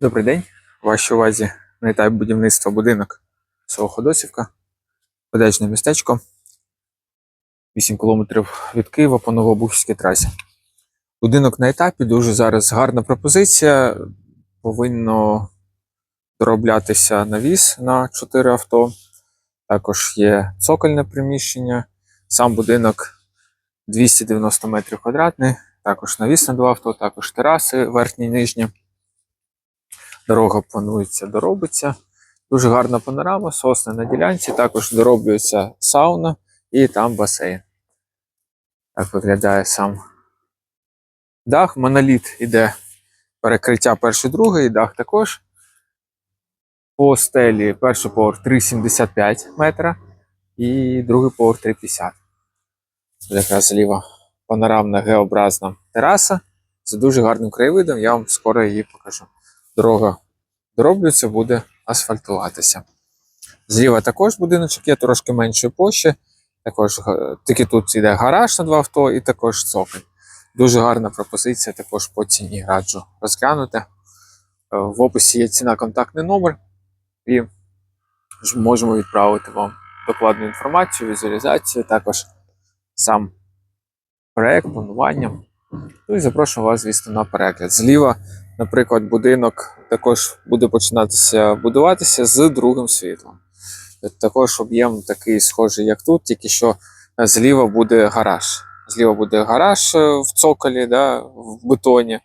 Добрий день. Вашій увазі на етапі будівництва будинок село Ходосівка, Подачне містечко, 8 кілометрів від Києва по Новобухівській трасі. Будинок на етапі дуже зараз гарна пропозиція. Повинно дороблятися навіс на 4 авто. Також є цокольне приміщення. Сам будинок 290 метрів квадратний, також навіс на 2 авто, також тераси верхні і нижні. Дорога планується, доробиться. Дуже гарна панорама, сосни на ділянці, також дороблюється сауна і там басейн. Так виглядає сам дах. Моноліт іде перекриття перший, другий, дах також. По стелі перший поверх 3,75 метра і другий поверх 3,50. Тут Якраз зліва панорамна геобразна тераса з дуже гарним краєвидом. Я вам скоро її покажу дорога дороблюється, буде асфальтуватися. Зліва також будиночок є трошки меншої площі. Також тільки тут йде гараж на два авто і також цоколь. Дуже гарна пропозиція, також по ціні раджу розглянути. Е, В описі є ціна контактний номер, і можемо відправити вам докладну інформацію, візуалізацію, також сам проект, планування. Ну і запрошую вас, звісно, на перегляд. Зліва наприклад, будинок також буде починатися будуватися з другим світлом. Також об'єм такий схожий, як тут, тільки що е, зліва буде гараж. Зліва буде гараж е, в цоколі, да, в бетоні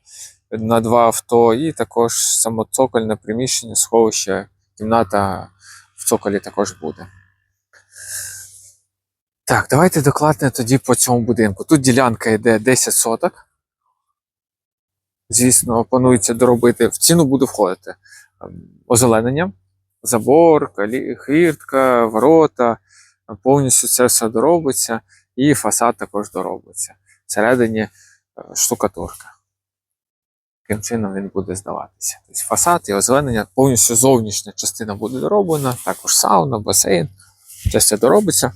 на два авто, і також самоцокольне приміщення, сховище, кімната в цоколі також буде. Так, давайте докладно тоді по цьому будинку. Тут ділянка йде 10 соток звісно, планується доробити. В ціну буде входити ем, озеленення, забор, хвіртка, ворота. Повністю це все доробиться, і фасад також доробиться. Всередині е, штукатурка. Таким чином він буде здаватися. Тобто фасад і озеленення, повністю зовнішня частина буде дороблена, також сауна, басейн. Це все доробиться,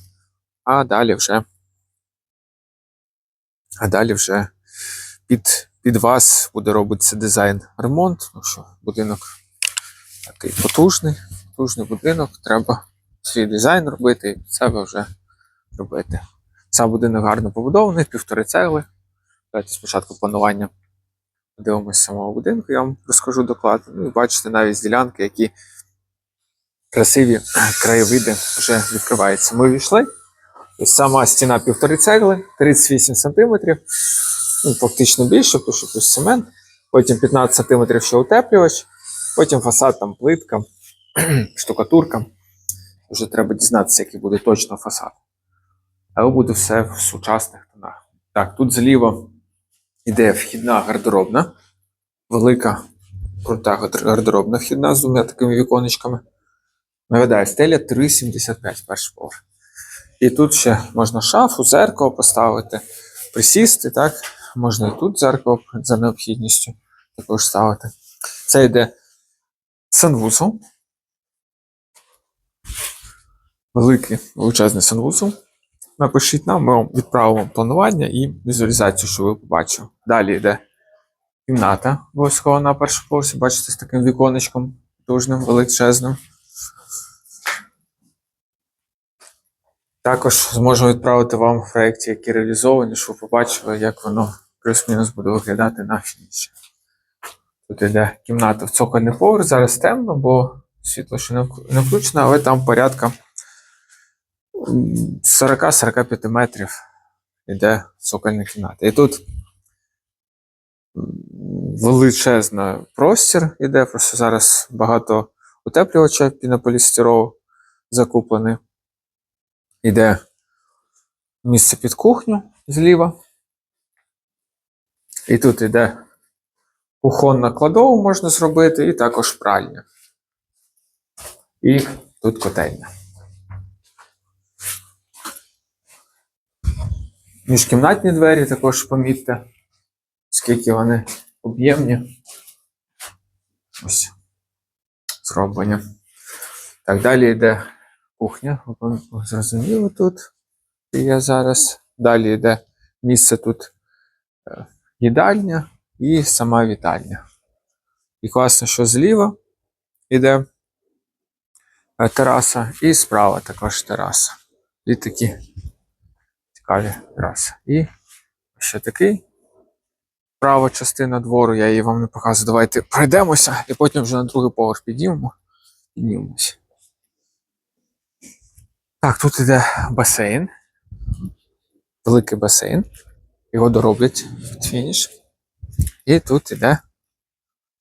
а далі вже, а далі вже під, під вас буде робитися дизайн ремонт. Ну що, будинок такий потужний, потужний будинок. Треба свій дизайн робити і під себе вже робити. Сам будинок гарно побудований, півтори цегли. Давайте спочатку планування подивимось самого будинку, я вам розкажу докладно. Ну і бачите навіть ділянки, які красиві краєвиди вже відкриваються. Ми війшли. Ось сама стіна півтори цегли, 38 сантиметрів ну, фактично більше, тому що тут цемент, потім 15 см ще утеплювач, потім фасад там плитка, штукатурка. Вже треба дізнатися, який буде точно фасад. Але буде все в сучасних тонах. Так, тут зліва йде вхідна гардеробна, велика, крута гардеробна вхідна з двома такими віконечками. Нагадаю, стеля 3,75 перший поверх. І тут ще можна шафу, зеркало поставити, присісти, так? Можна і тут зеркало за необхідністю також ставити. Це йде санвузол. Великий величезний санвузол. Напишіть нам, ми вам відправимо планування і візуалізацію, що ви побачили. Далі йде кімната обов'язково на першому поверсі. Бачите, з таким віконечком потужним, величезним. Також зможемо відправити вам в проєкті, які реалізовані, щоб ви побачили, як воно плюс-мінус буде виглядати на фініші. Тут йде кімната в цокольний поверх, зараз темно, бо світло ще не включено, але там порядка 40-45 метрів йде цокольна кімната. І тут м, величезна простір іде, просто зараз багато утеплювача пінополістирол закуплений. Іде місце під кухню зліва. І тут іде кухонна кладову можна зробити, і також пральня. І тут котельня. Міжкімнатні двері також помітьте, скільки вони об'ємні. Ось зроблені. Так, далі йде кухня. Ви зрозуміли тут. І я зараз. Далі йде місце тут е, їдальня і сама вітальня. І класно, що зліва йде е, тераса, і справа також тераса. І такі цікаві тераси. І ще такий. Права частина двору, я її вам не показую. Давайте пройдемося і потім вже на другий поверх піднімемо. Піднімемося. Так, тут іде басейн. Великий басейн. Його дороблять під фініш. І тут іде.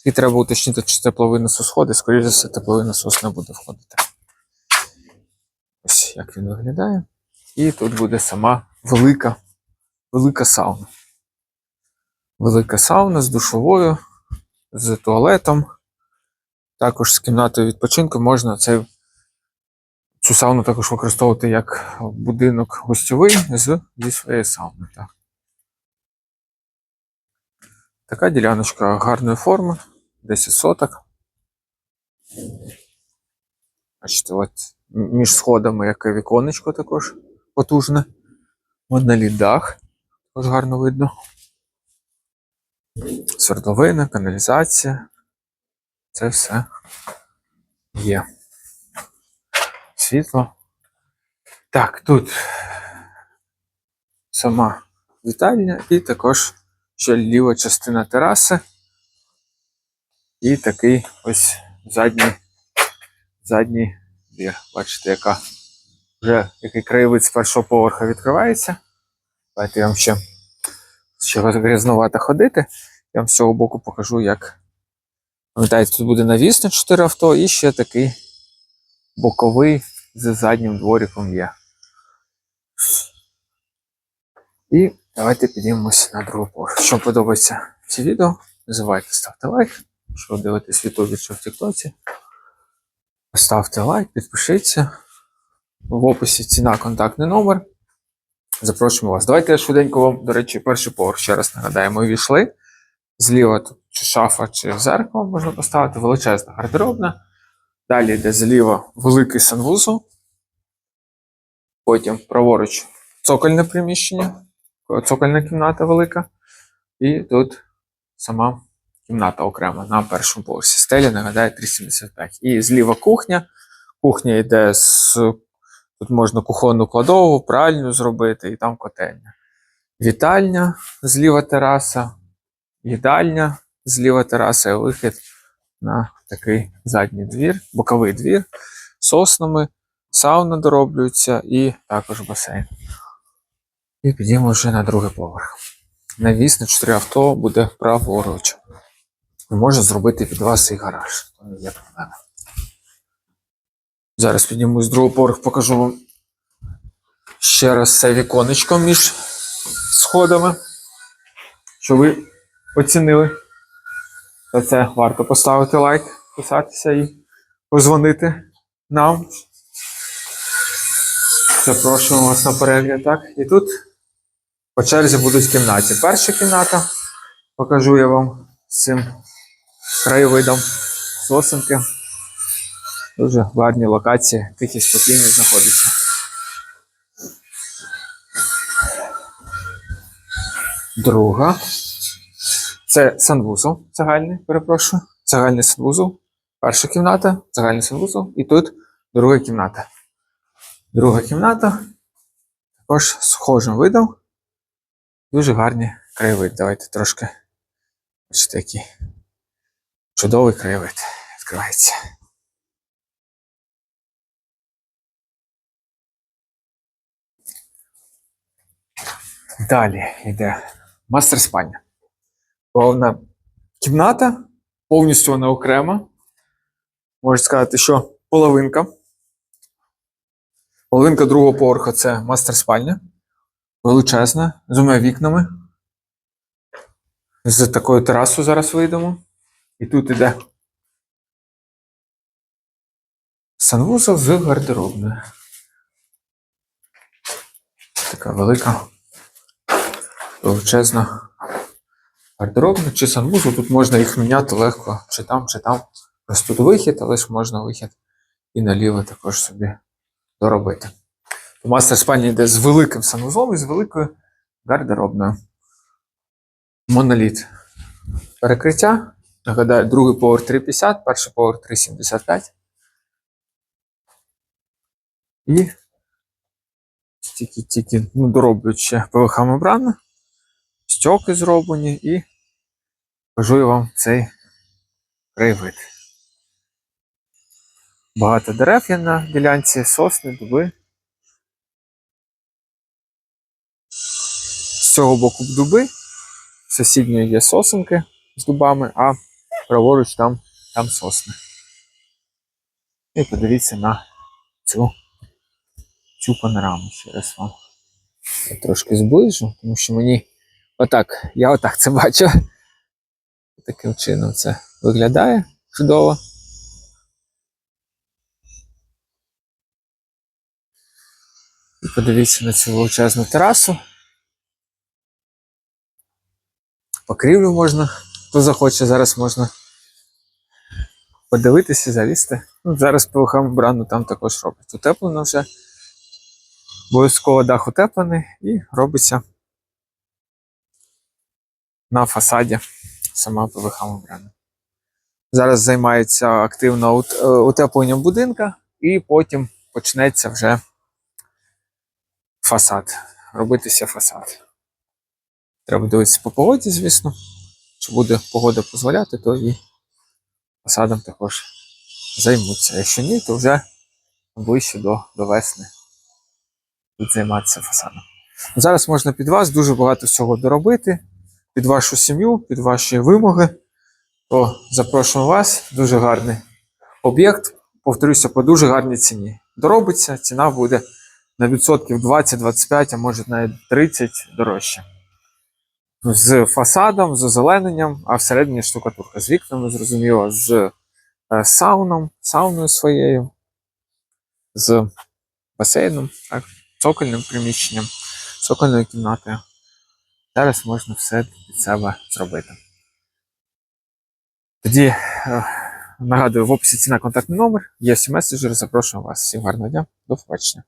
І треба уточнити, чи тепловий насос сходить. Скоріше за все, тепловий насос не буде входити. Ось як він виглядає. І тут буде сама велика, велика сауна. Велика сауна з душовою, з туалетом. Також з кімнатою відпочинку можна цей, цю сауну також використовувати як будинок гостьовий зі своєю сауною. Так. Така діляночка гарної форми, 10 соток. Бачите, от між сходами яке віконечко також потужне. Моноліт дах, також гарно видно. Свердловина, каналізація. Це все є. Світло. Так, тут сама вітальня і також ще ліва частина тераси. І такий ось задній, задній двір. Бачите, яка вже який краєвид з першого поверха відкривається. Давайте я вам ще, ще грязнувато ходити. Я вам з цього боку покажу, як. Пам'ятаєте, тут буде навіс на 4 авто і ще такий боковий з заднім двориком є. І давайте підіймемося на другий поверх. Вам подобається ці відео, не забувайте ставте лайк. Якщо ви дивитесь в Ютубі чи в Тіктоці, ставте лайк, підпишіться. В описі ціна, контактний номер. Запрошуємо вас. Давайте швиденько вам, до речі, перший поверх ще раз нагадаю. Ми війшли. Зліва тут чи шафа, чи зеркало можна поставити, величезна гардеробна. Далі йде зліва великий санвузол. Потім праворуч цокольне приміщення, цокольна кімната велика. І тут сама кімната окрема на першому поверсі. Стеля, нагадаю, 3,75. І зліва кухня. Кухня йде з. Тут можна кухонну кладову, пральню зробити, і там котельня. Вітальня, зліва тераса, їдальня, зліва тераса і вихід на такий задній двір, боковий двір з соснами, сауна дороблюється і також басейн. І підіймо вже на другий поверх. Навіс на 4 авто буде праворуч. Може зробити під вас і гараж. Не є проблема. Зараз піднімусь з другого поверх, покажу вам ще раз це віконечко між сходами, що ви оцінили. За це варто поставити лайк, підписатися і позвонити нам. Запрошуємо вас на перегляд, так? І тут по черзі будуть кімнаті. Перша кімната, покажу я вам цим краєвидом сосенки. Дуже гарні локації, тихі, спокійні знаходяться. Друга. Це санвузол загальний, перепрошую. Загальний санвузол. Перша кімната, загальний санвузол. І тут друга кімната. Друга кімната. Також схожим видом. Дуже гарні краєвид. Давайте трошки. Бачите, який чудовий краєвид відкривається. Далі йде мастер спальня. Головна кімната, повністю вона окрема. Можна сказати, що половинка. Половинка другого поверху це мастер спальня. Величезна, з двома вікнами. З такою терасою зараз вийдемо. І тут іде санвузол з гардеробною. Така велика, величезна гардеробна чи санвузол. Тут можна їх міняти легко, чи там, чи там. Ось тут вихід, але ж можна вихід і наліво також собі доробити. Мастер спальні йде з великим санвузлом і з великою гардеробною. Моноліт. Перекриття Нагадаю, другий поверх 3,50, перший поверх 3,75. І тільки-тільки ну, дороблюють ще ПВХ мембрана, стьоки зроблені і покажу вам цей краєвид. Багато дерев є на ділянці, сосни, дуби. З цього боку дуби, сусідньої є сосенки з дубами, а праворуч там, там сосни. І подивіться на цю, цю панораму ще раз вам. Я трошки зближу, тому що мені отак, я отак це бачу. Таким чином це виглядає чудово. Подивіться на цю величезну терасу. Покрівлю можна, хто захоче, зараз можна подивитися, залізти. Ну, зараз ПВХ брану там також роблять. Утеплено вже. Обов'язково дах утеплений і робиться на фасаді сама ПВХ мембрана. Зараз займається активно е, утепленням будинка, і потім почнеться вже фасад. Робитися фасад. Треба дивитися по погоді, звісно. Чи буде погода дозволяти, то і фасадом також займуться. Якщо ні, то вже ближче до, до весни будуть займатися фасадом. Зараз можна під вас дуже багато всього доробити, під вашу сім'ю, під ваші вимоги. То запрошуємо вас. Дуже гарний об'єкт. Повторюся, по дуже гарній ціні. Доробиться, ціна буде на відсотків 20-25, а може навіть 30 дорожче. З фасадом, з озелененням, а всередині штукатурка. З вікнами, зрозуміло, з е, сауном, сауною своєю, з басейном, так, цокольним приміщенням, цокольною кімнатою. Зараз можна все під себе зробити. Тоді е, нагадую, в описі ціна контактний номер, є всі меседжери, запрошую вас. Всім гарного дня, до побачення.